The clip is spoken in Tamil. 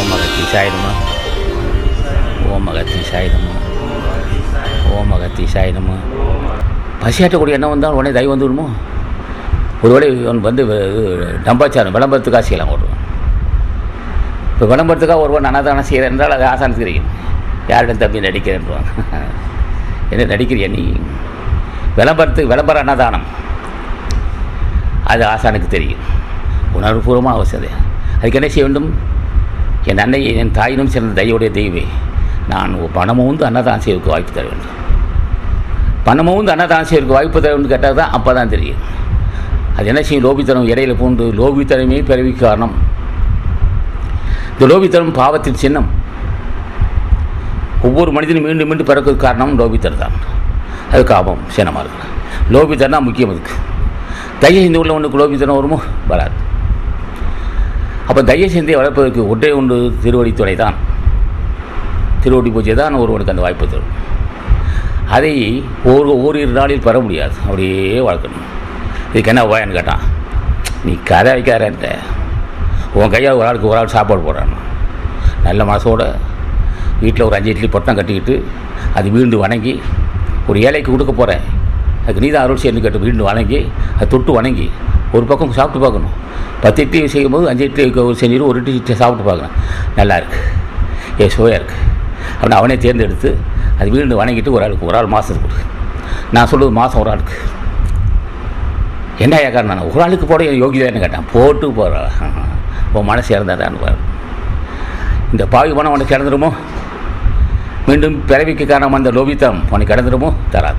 ஓம் அகத்தி சாயிடுமா ஓம் அகத்தி சாயிடுமா ஓம் அகத்தி சாயிடுமா பசியாற்றக்கூடிய எண்ணம் வந்தால் உடனே தயவு வந்து விடுமோ? ஒருவேளை இவன் வந்து வி- டம்பாச்சாரம் விளம்பரத்துக்காக செய்யலாம் ஒருவன் இப்போ விளம்பரத்துக்காக ஒருவன் அன்னதானம் செய்கிறேன் என்றால் அது ஆசானுக்கு தெரியும் யாரிடம் தம்பி நடிக்கிறேன்றான். என்ன நடிக்கிறியா நீ? விளம்பரத்துக்கு விளம்பர அன்னதானம் அது ஆசானுக்கு தெரியும். உணர்வுபூர்வமாக அவசியம் அதுக்கு என்ன செய்ய வேண்டும்? என் அன்னை என் தாயினும் சிறந்த தயவுடைய தெய்வே நான் பணமும் வந்து அன்னதானம் செய்வதற்கு வாய்ப்பு தர வேண்டும். பணமும் வந்து அன்னதானம் செய்வதற்கு வாய்ப்பு தர வேண்டும் கேட்டால் தான் அப்போ தான் தெரியும். அது என்ன செய்யும்? லோபித்தனம் இடையில பூண்டு லோபித்தனமே பிறவி காரணம். இந்த லோபித்தனம் பாவத்தின் சின்னம். ஒவ்வொரு மனிதனும் மீண்டும் மீண்டும் பிறக்கிறதுக்கு காரணம் லோபித்தர் தான் அது காபம் சின்னமாக இருக்கு லோபித்தனம் தான் முக்கியம் அதுக்கு. தயவு இந்த உள்ள ஒன்றுக்கு லோபித்தனம் வருமோ? வராது. அப்போ தைய சிந்தையை வளர்ப்பதற்கு ஒன்றே ஒன்று திருவடி துணை தான் திருவடி பூஜை தான் ஒருவனுக்கு அந்த வாய்ப்பு தரும். அதை ஒரு ஓரிரு நாளில் பெற முடியாது. அப்படியே வளர்க்கணும். இதுக்கு என்ன உபாயன்னு கேட்டான் நீ கதை வைக்காரன்ட்ட உன் கையால் ஒரு ஆளுக்கு ஒரு ஆள் சாப்பாடு போடுறான். நல்ல மனசோட வீட்டில் ஒரு அஞ்சு இட்லி பொட்டம் கட்டிக்கிட்டு அது வீண்டு வணங்கி ஒரு ஏழைக்கு கொடுக்க போகிறேன் அதுக்கு நீ தான் அருள் சேர்ந்து கேட்டு வீண்டு வணங்கி அது தொட்டு வணங்கி ஒரு பக்கம் சாப்பிட்டு பார்க்கணும். பத்து இட்லி செய்யும்போது அஞ்சு இட்லி ஒரு செஞ்சிடும் ஒரு இட்லி சாப்பிட்டு பார்க்கணும் நல்லாயிருக்கு ஏ சுவையாக இருக்குது அப்படின்னு அவனே தேர்ந்தெடுத்து அது வீண்டு வணங்கிட்டு ஒரு ஆளுக்கு ஒரு ஆள் மாதத்துக்கு கொடு. நான் சொல்லுவது மாதம் ஒரு ஆளுக்கு. என்ன ஐயா காரணம்? ஒரு ஆளுக்கு போட யோகிதான்னு கேட்டான்? போட்டு போகிற உன் மனசு இறந்தாடான்னு பாரு. இந்த பாவி பணம் உனக்கு இறந்துருமோ? மீண்டும் பிறவிக்கு காரணம் அந்த லோபித்தம் உனக்கு இறந்துருமோ? தராது.